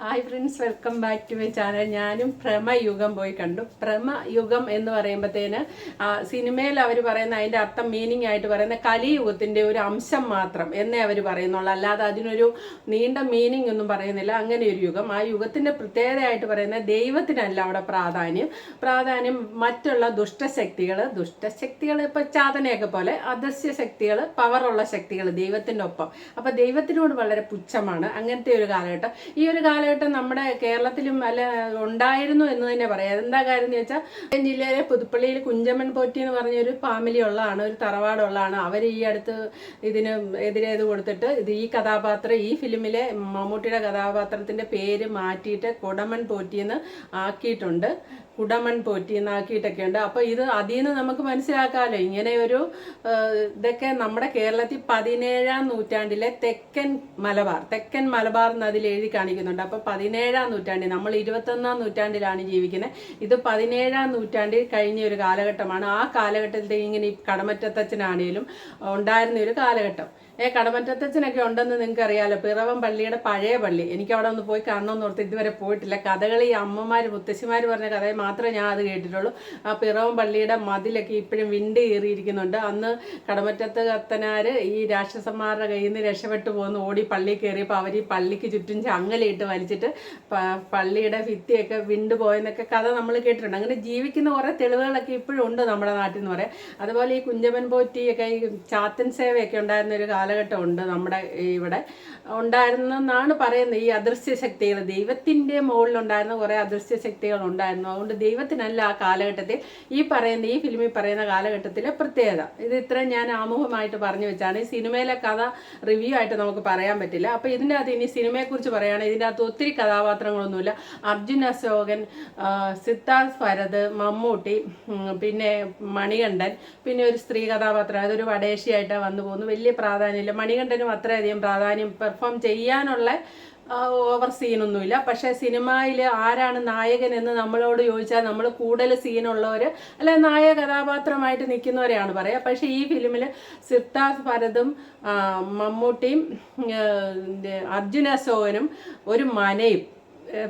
Hi friends welcome back to my channel ഞാനും പ്രമയുഗം പോയി കണ്ടു. പ്രമയുഗം എന്ന് പറയുമ്പോഴത്തേന് സിനിമയിൽ അവർ പറയുന്ന അതിന്റെ അർത്ഥം മീനിങ് ആയിട്ട് പറയുന്ന കലിയുഗത്തിന്റെ ഒരു അംശം മാത്രം എന്നേ അവർ പറയുന്നുള്ളൂ. അല്ലാതെ അതിനൊരു നീണ്ട മീനിങ് ഒന്നും പറയുന്നില്ല. അങ്ങനെ ഒരു യുഗം. ആ യുഗത്തിന്റെ പ്രത്യേകതയായിട്ട് പറയുന്ന ദൈവത്തിനല്ല അവിടെ പ്രാധാന്യം. പ്രാധാന്യം മറ്റുള്ള ദുഷ്ടശക്തികൾ ദുഷ്ടശക്തികൾ ഇപ്പോൾ ചാതനയൊക്കെ പോലെ അദൃശ്യ ശക്തികൾ പവറുള്ള ശക്തികൾ ദൈവത്തിന്റെ ഒപ്പം. അപ്പോൾ ദൈവത്തിനോട് വളരെ പുച്ഛമാണ് അങ്ങനത്തെ ഒരു കാലഘട്ടം. ഈ ഒരു കാലഘട്ടം നമ്മുടെ കേരളത്തിലും അല്ല ഉണ്ടായിരുന്നു എന്ന് തന്നെ പറയാം. എന്താ കാര്യം എന്ന് വെച്ചാൽ കോട്ടയം ജില്ലയിലെ പുതുപ്പള്ളിയിൽ കുഞ്ചമ്മൻ പോറ്റി എന്ന് പറഞ്ഞ ഒരു ഫാമിലി ഉള്ളതാണ് ഒരു തറവാടുള്ളതാണ്. അവർ ഈ അടുത്ത് ഇതിന് എതിരെ ഇത് കൊടുത്തിട്ട് ഇത് ഈ കഥാപാത്രം ഈ ഫിലിമിലെ മമ്മൂട്ടിയുടെ കഥാപാത്രത്തിന്റെ പേര് മാറ്റിയിട്ട് കൊടമൺ പോറ്റിയെന്ന് ആക്കിയിട്ടുണ്ട്. കുടമൺ പോറ്റി എന്നാക്കിയിട്ടൊക്കെ ഉണ്ട് അപ്പോൾ ഇത് അതിൽ നിന്ന് നമുക്ക് മനസ്സിലാക്കാമല്ലോ ഇങ്ങനെ ഒരു ഇതൊക്കെ നമ്മുടെ കേരളത്തിൽ പതിനേഴാം നൂറ്റാണ്ടിലെ തെക്കൻ മലബാർ തെക്കൻ മലബാർ എന്ന് അതിൽ എഴുതി കാണിക്കുന്നുണ്ട്. അപ്പോൾ പതിനേഴാം നൂറ്റാണ്ടിൽ നമ്മൾ ഇരുപത്തൊന്നാം നൂറ്റാണ്ടിലാണ് ജീവിക്കുന്നത്. ഇത് പതിനേഴാം നൂറ്റാണ്ടിൽ കഴിഞ്ഞ ഒരു കാലഘട്ടമാണ്. ആ കാലഘട്ടത്തിൽ ഇങ്ങനെ ഈ കടമറ്റത്തച്ഛനാണേലും ഉണ്ടായിരുന്ന ഒരു കാലഘട്ടം. ഏ കടമറ്റത്തച്ഛനൊക്കെ ഉണ്ടെന്ന് നിങ്ങൾക്ക് അറിയാലോ പിറവം പള്ളിയുടെ പഴയ പള്ളി. എനിക്ക് അവിടെ ഒന്ന് പോയി കാണണമെന്ന് ഓർത്ത് ഇതുവരെ പോയിട്ടില്ല. കഥകളി അമ്മമാർ മുത്തശ്ശിമാർ പറഞ്ഞ കഥയെ മാത്രമേ ഞാൻ അത് കേട്ടിട്ടുള്ളൂ. ആ പിറവം പള്ളിയുടെ മതിലൊക്കെ ഇപ്പോഴും വിണ്ട് കയറിയിരിക്കുന്നുണ്ട്. അന്ന് കടമറ്റത്ത് കത്തനാർ ഈ രാക്ഷസന്മാരുടെ കയ്യിൽ നിന്ന് രക്ഷപ്പെട്ടു പോകുന്ന ഓടി പള്ളി കയറിയപ്പോൾ അവർ ഈ പള്ളിക്ക് ചുറ്റും ചങ്ങലയിട്ട് വലിച്ചിട്ട് പള്ളിയുടെ ഭിത്തിയൊക്കെ വിണ്ട് പോയെന്നൊക്കെ കഥ നമ്മൾ കേട്ടിട്ടുണ്ട്. അങ്ങനെ ജീവിക്കുന്ന കുറേ തെളിവുകളൊക്കെ ഇപ്പോഴും ഉണ്ട് നമ്മുടെ നാട്ടിൽ എന്ന് പറയാം. അതുപോലെ ഈ കുഞ്ചമൻ പോറ്റിയൊക്കെ ഈ ചാത്തൻ സേവയൊക്കെ ഉണ്ടായിരുന്ന ഒരു കാലഘട്ടം ഉണ്ട് നമ്മുടെ ഇവിടെ. ഉണ്ടായിരുന്നെന്നാണ് പറയുന്നത് ഈ അദൃശ്യ ശക്തികൾ ദൈവത്തിന്റെ മുകളിലുണ്ടായിരുന്ന കുറേ അദൃശ്യ ശക്തികൾ ഉണ്ടായിരുന്നു. അതുകൊണ്ട് ദൈവത്തിനല്ല ആ കാലഘട്ടത്തിൽ ഈ പറയുന്ന ഈ ഫിലിമിൽ പറയുന്ന കാലഘട്ടത്തിലെ പ്രത്യേകത. ഇത് ഇത്ര ഞാൻ ആമുഖമായിട്ട് പറഞ്ഞു വെച്ചാണ്. ഈ സിനിമയിലെ കഥ റിവ്യൂ ആയിട്ട് നമുക്ക് പറയാൻ പറ്റില്ല. അപ്പോൾ ഇതിന്റെ അകത്ത് ഇനി സിനിമയെക്കുറിച്ച് പറയുകയാണെങ്കിൽ ഇതിന്റെ അകത്ത് ഒത്തിരി കഥാപാത്രങ്ങളൊന്നുമില്ല. അർജുൻ അശോകൻ സിത്താസ് ഭരത് മമ്മൂട്ടി പിന്നെ മണികണ്ഠൻ പിന്നെ ഒരു സ്ത്രീ കഥാപാത്രം. അതൊരു വടേശിയായിട്ട് വന്നു പോകുന്നു വലിയ പ്രാധാന്യമില്ല. മണികണ്ഠനും അത്രയധികം പ്രാധാന്യം പെർഫോം ചെയ്യാനുള്ള ഓവർ സീനൊന്നുമില്ല പക്ഷേ സിനിമയിൽ ആരാണ് നായകൻ എന്ന് നമ്മളോട് ചോദിച്ചാൽ നമ്മൾ കൂടുതൽ സീനുള്ളവർ അല്ലെ നായക കഥാപാത്രമായിട്ട് നിൽക്കുന്നവരെയാണ് പറയുക. പക്ഷേ ഈ ഫിലിമിൽ സിദ്ധാർത്ഥ് ഭരതും മമ്മൂട്ടിയും അർജുന സോവനും ഒരു മനയും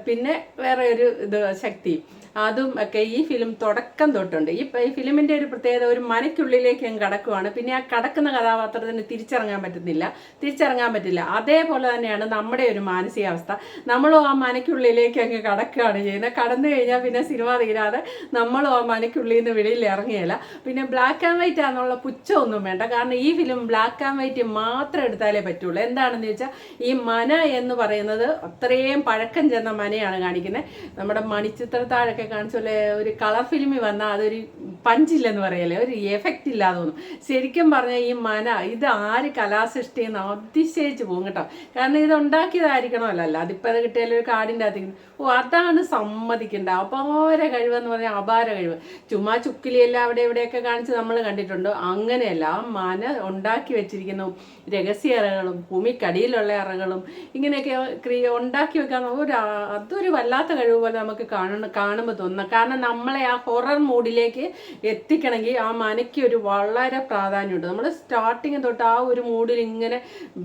പിന്നെ വേറെ ഒരു ഇത് ശക്തിയും. അതും ഒക്കെ ഈ ഫിലിം തുടക്കം തൊട്ടുണ്ട്. ഈ ഫിലിമിന്റെ ഒരു പ്രത്യേകത ഒരു മനയ്ക്കുള്ളിലേക്ക് അങ്ങ് കടക്കുവാണ്. പിന്നെ ആ കടക്കുന്ന കഥാപാത്രത്തിന് തിരിച്ചിറങ്ങാൻ പറ്റുന്നില്ല. തിരിച്ചിറങ്ങാൻ പറ്റില്ല. അതേപോലെ തന്നെയാണ് നമ്മുടെ ഒരു മാനസികാവസ്ഥ. നമ്മളും ആ മനയ്ക്കുള്ളിലേക്ക് അങ്ങ് കടക്കുകയാണ് ചെയ്യുന്നത്. കടന്നു കഴിഞ്ഞാൽ പിന്നെ സിനിമ തീരാതെ നമ്മളും ആ മനയ്ക്കുള്ളിൽ നിന്ന് വെളിയിൽ ഇറങ്ങിയല്ല പിന്നെ ബ്ലാക്ക് ആൻഡ് വൈറ്റ് ആണെന്നുള്ള പുച്ഛമൊന്നും വേണ്ട. കാരണം ഈ ഫിലിം ബ്ലാക്ക് ആൻഡ് വൈറ്റ് മാത്രം എടുത്താലേ പറ്റുള്ളൂ. എന്താണെന്ന് വെച്ചാൽ ഈ മന എന്ന് പറയുന്നത് അത്രയും പഴക്കം ചെന്ന മനയാണ് കാണിക്കുന്നത്. നമ്മുടെ മണിച്ചിത്രത്താഴൊക്കെ കാണിച്ച പോലെ ഒരു കളർ ഫിലിമിൽ വന്നാൽ അതൊരു പഞ്ചില്ലെന്ന് പറയല്ലേ ഒരു എഫക്റ്റ് ഇല്ലാതെ തോന്നും. ശരിക്കും പറഞ്ഞാൽ ഈ മന ഇത് ആര് കലാസൃഷ്ടി എന്ന് അതിശയിച്ച് പോകും കേട്ടോ. കാരണം ഇത് ഉണ്ടാക്കിയതായിരിക്കണമല്ലോ അതിപ്പോൾ അത് കിട്ടിയാലും ഒരു കാടിന്റെ അതി ഓ അതാണ് സമ്മതിക്കേണ്ട അപാര കഴിവെന്ന് പറഞ്ഞാൽ അപാര കഴിവ്. ചുമ്മാ ചുക്കിലിയെല്ലാം അവിടെ എവിടെയൊക്കെ കാണിച്ച് നമ്മൾ കണ്ടിട്ടുണ്ട്. അങ്ങനെയല്ല ആ മന ഉണ്ടാക്കി വെച്ചിരിക്കുന്ന രഹസ്യ അറകളും ഭൂമിക്കടിയിലുള്ള അറകളും ഇങ്ങനെയൊക്കെ ക്രിയ ഉണ്ടാക്കി വെക്കാൻ ഒരു അതൊരു വല്ലാത്ത കഴിവ് പോലെ നമുക്ക് കാണണം കാണുമ്പോൾ തോന്നുന്നു. കാരണം നമ്മളെ ആ ഹൊറർ മൂഡിലേക്ക് എത്തിക്കണമെങ്കിൽ ആ മനയ്ക്ക് ഒരു വളരെ പ്രാധാന്യമുണ്ട്. നമ്മൾ സ്റ്റാർട്ടിങ് തൊട്ട് ആ ഒരു മൂഡിൽ ഇങ്ങനെ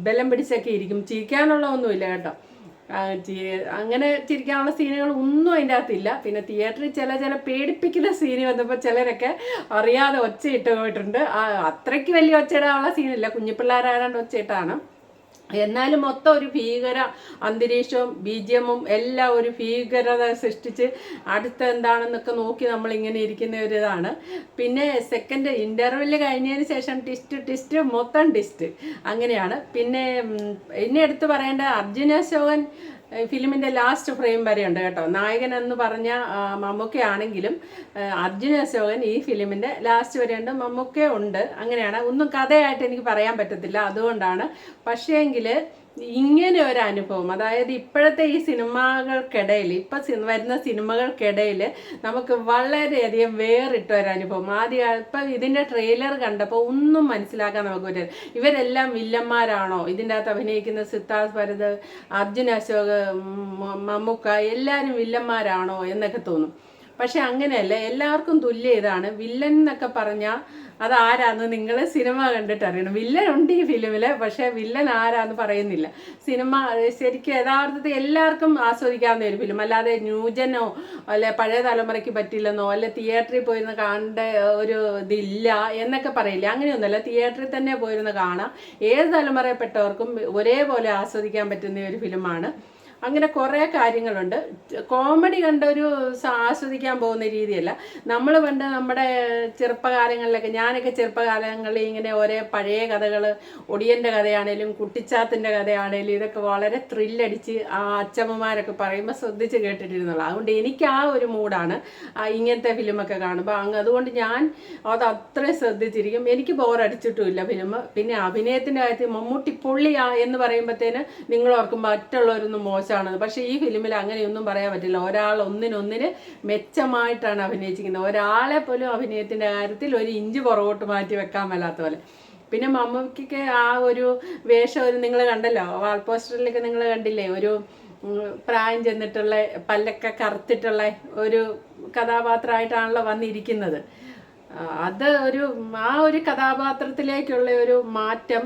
ബലം പിടിച്ചൊക്കെ ഇരിക്കും. ചിരിക്കാനുള്ള ഒന്നുമില്ല കേട്ടോ. അങ്ങനെ ചിരിക്കാനുള്ള സീനുകൾ ഒന്നും അതിന്റെ അകത്തില്ല. പിന്നെ തിയേറ്ററിൽ ചില ചില പേടിപ്പിക്കുന്ന സീന് വന്നപ്പോൾ ചിലരൊക്കെ അറിയാതെ ഒച്ചയിട്ട് പോയിട്ടുണ്ട്. അത്രയ്ക്ക് വലിയ ഒച്ചയിടാനുള്ള സീനില്ല കുഞ്ഞിപ്പിള്ളേരായാലും ഒച്ചയിട്ടാണ് എന്നാലും മൊത്തം ഒരു ഭീകര അന്തരീക്ഷവും ബീജിയമും എല്ലാം ഒരു ഭീകരത സൃഷ്ടിച്ച് അടുത്ത എന്താണെന്നൊക്കെ നോക്കി നമ്മൾ ഇങ്ങനെ ഇരിക്കുന്ന ഒരു ഇതാണ്. പിന്നെ സെക്കൻഡ് ഇന്റർവെൽ കഴിഞ്ഞതിന് ശേഷം ടിസ്റ്റ് ടിസ്റ്റ് മൊത്തം ടിസ്റ്റ് അങ്ങനെയാണ്. പിന്നെ ഇനി എടുത്തു പറയേണ്ട അർജുന അശോകൻ ഫിലിമിന്റെ ലാസ്റ്റ് ഫ്രെയിം വരെ ഉണ്ട് കേട്ടോ. നായകൻ എന്ന് പറഞ്ഞ മമ്മൂക്ക മമ്മൂക്കയാണെങ്കിലും അർജുന അശോകൻ ഈ ഫിലിമിന്റെ ലാസ്റ്റ് വരെ ഉണ്ട്. മമ്മൂക്ക ഉണ്ട്. അങ്ങനെയാണ്. ഒന്നും കഥയായിട്ട് എനിക്ക് പറയാൻ പറ്റത്തില്ല. അതുകൊണ്ടാണ്. പക്ഷേ പക്ഷേങ്കിൽ ഇങ്ങനെ ഒരു അനുഭവം. അതായത് ഇപ്പോഴത്തെ ഈ സിനിമകൾക്കിടയിൽ ഇപ്പം വരുന്ന സിനിമകൾക്കിടയിൽ നമുക്ക് വളരെയധികം വേറിട്ട ഒരു അനുഭവം. ആദ്യം ഇപ്പം ഇതിന്റെ ട്രെയിലർ കണ്ടപ്പോൾ ഒന്നും മനസ്സിലാക്കാൻ നമുക്ക് പറ്റില്ല ഇവരെല്ലാം വില്ലന്മാരാണോ? ഇതിന്റെ അകത്ത് അഭിനയിക്കുന്ന സിദ്ധാർത്ഥ് ഭരത് അർജുൻ അശോക് മമ്മൂക്ക എല്ലാവരും വില്ലന്മാരാണോ എന്നൊക്കെ തോന്നും. പക്ഷെ അങ്ങനെയല്ല എല്ലാവർക്കും തുല്യ ഇതാണ്. വില്ലൻ എന്നൊക്കെ പറഞ്ഞാൽ അത് ആരാന്ന് നിങ്ങൾ സിനിമ കണ്ടിട്ട് അറിയണം. വില്ലൻ ഉണ്ട് ഈ ഫിലിമിൽ പക്ഷേ വില്ലൻ ആരാന്ന് പറയുന്നില്ല. സിനിമ ശരിക്കും യഥാർത്ഥത്തിൽ എല്ലാവർക്കും ആസ്വദിക്കാവുന്ന ഒരു ഫിലിം. അല്ലാതെ ന്യൂജനോ അല്ലെ പഴയ തലമുറയ്ക്ക് പറ്റില്ലെന്നോ അല്ലെ തിയേറ്ററിൽ പോയിരുന്ന് കാണേണ്ട ഒരു ഇതില്ല എന്നൊക്കെ പറയില്ല. അങ്ങനെയൊന്നുമല്ല തിയേറ്ററിൽ തന്നെ പോയിരുന്ന് കാണാം. ഏത് തലമുറയിൽപ്പെട്ടവർക്കും ഒരേപോലെ ആസ്വദിക്കാൻ പറ്റുന്ന ഒരു ഫിലിമാണ്. അങ്ങനെ കുറേ കാര്യങ്ങളുണ്ട്. കോമഡി കണ്ടൊരു ആസ്വദിക്കാൻ പോകുന്ന രീതിയല്ല. നമ്മൾ പണ്ട് നമ്മുടെ ചെറുപ്പകാലങ്ങളിലൊക്കെ ഞാനൊക്കെ ചെറുപ്പകാലങ്ങളിൽ ഇങ്ങനെ ഓരോ പഴയ കഥകൾ ഒടിയന്റെ കഥയാണേലും കുട്ടിച്ചാത്തിന്റെ കഥയാണേലും ഇതൊക്കെ വളരെ ത്രില്ലടിച്ച് ആ അച്ഛമ്മമാരൊക്കെ പറയുമ്പോൾ ശ്രദ്ധിച്ച് കേട്ടിട്ടിരുന്നുള്ളൂ. അതുകൊണ്ട് എനിക്ക് ആ ഒരു മൂഡാണ് ഇങ്ങനത്തെ ഫിലിമൊക്കെ കാണുമ്പോൾ അങ്ങ് അതുകൊണ്ട് ഞാൻ അത് ശ്രദ്ധിച്ചിരിക്കും. എനിക്ക് ബോറടിച്ചിട്ടുമില്ല ഫിലിം പിന്നെ അഭിനയത്തിന്റെ കാര്യത്തിൽ മമ്മൂട്ടി പൊള്ളിയാ എന്ന് പറയുമ്പോഴത്തേന് നിങ്ങൾ ഓർക്കും മറ്റുള്ളവരൊന്നും മോശമാണെന്ന് പക്ഷേ ഈ ഫിലിമിൽ അങ്ങനെയൊന്നും പറയാൻ പറ്റില്ല. ഒരാൾ ഒന്നിനൊന്നിന് മെച്ചമായിട്ടാണ് അഭിനയിച്ചിരിക്കുന്നത്. ഒരാളെ പോലും അഭിനയത്തിന്റെ കാര്യത്തിൽ ഒരു ഇഞ്ച് പുറകോട്ട് മാറ്റി വെക്കാൻ മേലാത്ത പോലെ. പിന്നെ മമ്മൂക്കിക്ക് ആ ഒരു വേഷം ഒരു നിങ്ങൾ കണ്ടല്ലോ? വാൾ പോസ്റ്ററിലൊക്കെ നിങ്ങൾ കണ്ടില്ലേ? ഒരു പ്രായം ചെന്നിട്ടുള്ള പല്ലൊക്കെ കറുത്തിട്ടുള്ള ഒരു കഥാപാത്രമായിട്ടാണല്ലോ വന്നിരിക്കുന്നത്. അത് ഒരു ആ ഒരു കഥാപാത്രത്തിലേക്കുള്ള ഒരു മാറ്റം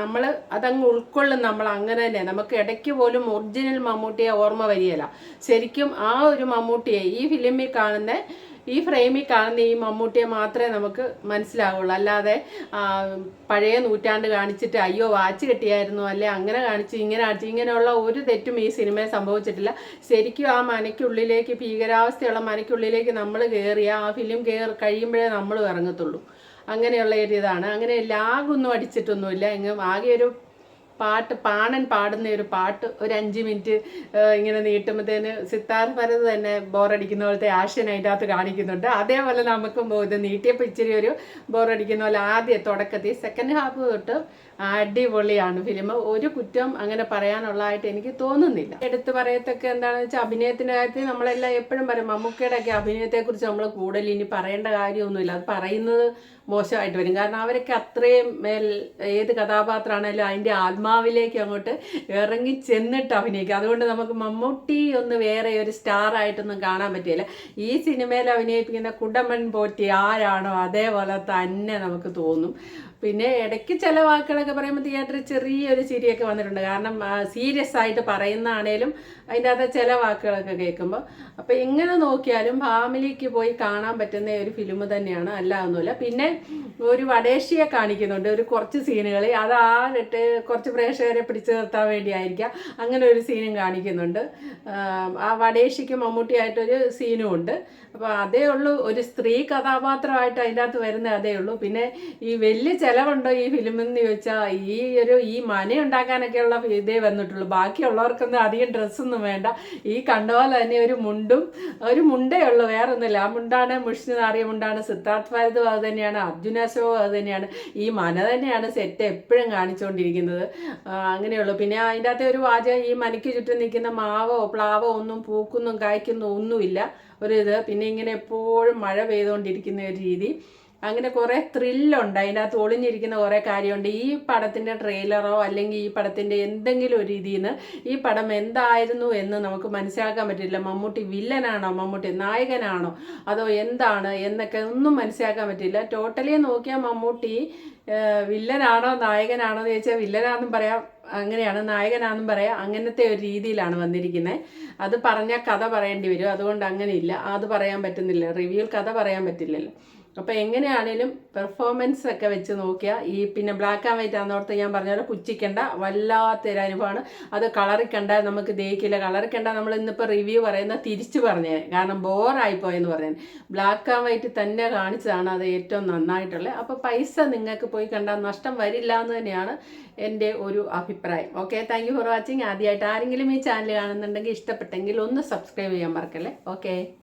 നമ്മൾ അതങ്ങ് ഉൾക്കൊള്ളും നമ്മൾ അങ്ങനെ തന്നെ. നമുക്ക് ഇടയ്ക്ക് പോലും ഒറിജിനൽ മമ്മൂട്ടിയെ ഓർമ്മ വരികയില്ല. ശരിക്കും ആ ഒരു മമ്മൂട്ടിയെ ഈ ഫിലിമിൽ കാണുന്ന ഈ ഫ്രെയിമിൽ കാണുന്ന ഈ മമ്മൂട്ടിയെ മാത്രമേ നമുക്ക് മനസ്സിലാവുള്ളൂ. അല്ലാതെ പഴയ നൂറ്റാണ്ട് കാണിച്ചിട്ട് അയ്യോ വാച്ച് കെട്ടിയായിരുന്നു അല്ലെ അങ്ങനെ കാണിച്ച് ഇങ്ങനെ കാണിച്ചു ഇങ്ങനെയുള്ള ഒരു തെറ്റും ഈ സിനിമയിൽ സംഭവിച്ചിട്ടില്ല. ശരിക്കും ആ മനയ്ക്കുള്ളിലേക്ക് ഭീകരാവസ്ഥയുള്ള മനയ്ക്കുള്ളിലേക്ക് നമ്മൾ കയറിയ ആ ഫിലിം കയറി കഴിയുമ്പോഴേ നമ്മളും ഇറങ്ങത്തുള്ളൂ. അങ്ങനെയുള്ള ഒരു ഇതാണ്. അങ്ങനെ ലാഗൊന്നും അടിച്ചിട്ടൊന്നുമില്ല. എങ്ങും ആകെ ഒരു പാട്ട് പാണൻ പാടുന്ന ഒരു പാട്ട് ഒരു അഞ്ച് മിനിറ്റ് ഇങ്ങനെ നീട്ടുമ്പോഴത്തേന് സിത്താർ ഭരത് തന്നെ ബോറടിക്കുന്ന പോലത്തെ ആക്ഷൻ അതിന്റെ അകത്ത് കാണിക്കുന്നുണ്ട്. അതേപോലെ നമുക്കും ഇത് നീട്ടിയപ്പോൾ ഇച്ചിരി ഒരു ബോറടിക്കുന്ന പോലെ ആദ്യം തുടക്കത്തിൽ സെക്കൻഡ് ഹാഫ് തൊട്ട് അടിപൊളിയാണ് ഫിലിം ഒരു കുറ്റം അങ്ങനെ പറയാനുള്ളതായിട്ട് എനിക്ക് തോന്നുന്നില്ല. എടുത്തു പറയത്തക്ക എന്താണെന്ന് വെച്ചാൽ അഭിനയത്തിന്റെ കാര്യത്തിൽ നമ്മളെല്ലാം എപ്പോഴും പറയും മമ്മൂക്കയുടെ ഒക്കെ അഭിനയത്തെക്കുറിച്ച് നമ്മൾ കൂടുതൽ ഇനി പറയേണ്ട കാര്യമൊന്നുമില്ല. അത് പറയുന്നത് മോശമായിട്ട് വരും. കാരണം അവരൊക്കെ അത്രയും ഏത് കഥാപാത്രമാണേലും അതിന്റെ ആത്മാവിലേക്ക് അങ്ങോട്ട് ഇറങ്ങി ചെന്നിട്ട് അഭിനയിക്കും. അതുകൊണ്ട് നമുക്ക് മമ്മൂട്ടി ഒന്ന് വേറെ ഒരു സ്റ്റാർ ആയിട്ടൊന്നും കാണാൻ പറ്റിയില്ല ഈ സിനിമയിൽ അഭിനയിപ്പിക്കുന്ന കുടമൺ പോറ്റി ആരാണോ അതേപോലെ തന്നെ നമുക്ക് തോന്നും. പിന്നെ ഇടയ്ക്ക് ചില വാക്കുകളൊക്കെ പറയുമ്പോൾ തിയേറ്ററിൽ ചെറിയൊരു ചിരിയൊക്കെ വന്നിട്ടുണ്ട്. കാരണം സീരിയസ് ആയിട്ട് പറയുന്നതാണേലും അതിന്റെ അകത്ത് ചില വാക്കുകളൊക്കെ കേൾക്കുമ്പോൾ അപ്പോൾ എങ്ങനെ നോക്കിയാലും ഫാമിലിക്ക് പോയി കാണാൻ പറ്റുന്ന ഒരു ഫിലിം തന്നെയാണ്. അല്ല പിന്നെ ഒരു വടേഷിയെ കാണിക്കുന്നുണ്ട്. ഒരു കുറച്ച് സീനുകൾ അത് ആ നെട്ട് കുറച്ച് പ്രേക്ഷകരെ പിടിച്ചു നിർത്താൻ വേണ്ടിയായിരിക്കാം. അങ്ങനെ ഒരു സീനും കാണിക്കുന്നുണ്ട്. ആം, വടേഷിക്ക് മമ്മൂട്ടിയായിട്ടൊരു സീനും ഉണ്ട്. അപ്പോൾ അതേ ഉള്ളൂ. ഒരു സ്ത്രീ കഥാപാത്രമായിട്ട് അതിന്റെ അകത്ത് വരുന്ന അതേ ഉള്ളൂ. പിന്നെ ഈ വലിയ ചിലവുണ്ടോ ഈ ഫിലിമെന്ന് ചോദിച്ചാൽ ഈ ഒരു ഈ മന ഉണ്ടാക്കാനൊക്കെയുള്ള ഇതേ വന്നിട്ടുള്ളൂ. ബാക്കിയുള്ളവർക്കൊന്നും അധികം ഡ്രസ്സൊന്നും വേണ്ട. ഈ കണ്ട പോലെ തന്നെ ഒരു മുണ്ടും ഒരു മുണ്ടേ ഉള്ളൂ. വേറെ ഒന്നുമില്ല ആ മുണ്ടാണ് മുഷിഞ്ഞ് നാറിയ മുണ്ടാണ് സിദ്ധാർത്ഥ് ഭാരതും. അത് തന്നെയാണ്. അർജുന അശോകും അത് തന്നെയാണ്. ഈ മന തന്നെയാണ് സെറ്റ് എപ്പോഴും കാണിച്ചുകൊണ്ടിരിക്കുന്നത് അങ്ങനെയുള്ളൂ. പിന്നെ അതിന്റെ അകത്തെ ഒരു വാചകം ഈ മനയ്ക്ക് ചുറ്റും നിൽക്കുന്ന മാവോ പ്ലാവോ ഒന്നും പൂക്കുന്നും കായ്ക്കുന്നും ഒന്നുമില്ല. ഒരു ഇത്. പിന്നെ ഇങ്ങനെ എപ്പോഴും മഴ പെയ്തുകൊണ്ടിരിക്കുന്ന ഒരു രീതി. അങ്ങനെ കുറേ ത്രില്ലുണ്ട് അതിനകത്ത് ഒളിഞ്ഞിരിക്കുന്ന കുറേ കാര്യമുണ്ട്. ഈ പടത്തിന്റെ ട്രെയിലറോ അല്ലെങ്കിൽ ഈ പടത്തിന്റെ എന്തെങ്കിലും ഒരു രീതിയിൽ നിന്ന് ഈ പടം എന്തായിരുന്നു എന്ന് നമുക്ക് മനസ്സിലാക്കാൻ പറ്റില്ല. മമ്മൂട്ടി വില്ലനാണോ മമ്മൂട്ടി നായകനാണോ അതോ എന്താണ് എന്നൊക്കെ ഒന്നും മനസ്സിലാക്കാൻ പറ്റില്ല. ടോട്ടലി നോക്കിയാൽ മമ്മൂട്ടി വില്ലനാണോ നായകനാണോ എന്ന് ചോദിച്ചാൽ വില്ലനാണെന്നും പറയാം. അങ്ങനെയാണ് നായകനാണെന്നും പറയാം. അങ്ങനത്തെ ഒരു രീതിയിലാണ് വന്നിരിക്കുന്നത് അത് പറഞ്ഞാൽ കഥ പറയേണ്ടി വരും. അതുകൊണ്ട് അങ്ങനെയില്ല. അത് പറയാൻ പറ്റുന്നില്ല. റിവ്യൂൽ കഥ പറയാൻ പറ്റില്ലല്ലോ. അപ്പോൾ എങ്ങനെയാണേലും പെർഫോമൻസ് ഒക്കെ വെച്ച് നോക്കിയാൽ ഈ പിന്നെ ബ്ലാക്ക് ആൻഡ് വൈറ്റ് ആണെന്നോർത്ത് ഞാൻ പറഞ്ഞ പോലെ കുച്ചിക്കണ്ട വല്ലാത്തൊരു അനുഭവമാണ്. അത് കളറിൽ കണ്ടാൽ നമുക്ക് ദഹിക്കില്ല. കളറിൽ കണ്ടാൽ നമ്മൾ ഇന്നിപ്പോൾ റിവ്യൂ പറയുന്ന തിരിച്ചു പറഞ്ഞേ. കാരണം ബോറായിപ്പോയെന്ന് പറയുന്നത് ബ്ലാക്ക് ആൻഡ് വൈറ്റ് തന്നെ കാണിച്ചതാണ് അത് ഏറ്റവും നന്നായിട്ടുള്ളത്. അപ്പോൾ പൈസ നിങ്ങൾക്ക് പോയി കണ്ടാൽ നഷ്ടം വരില്ല എന്ന് തന്നെയാണ് എന്റെ ഒരു അഭിപ്രായം. ഓക്കെ താങ്ക് ഫോർ വാച്ചിങ് ആദ്യമായിട്ട് ആരെങ്കിലും ഈ ചാനൽ കാണുന്നുണ്ടെങ്കിൽ ഇഷ്ടപ്പെട്ടെങ്കിൽ ഒന്ന് സബ്സ്ക്രൈബ് ചെയ്യാൻ മറക്കല്ലേ? ഓക്കെ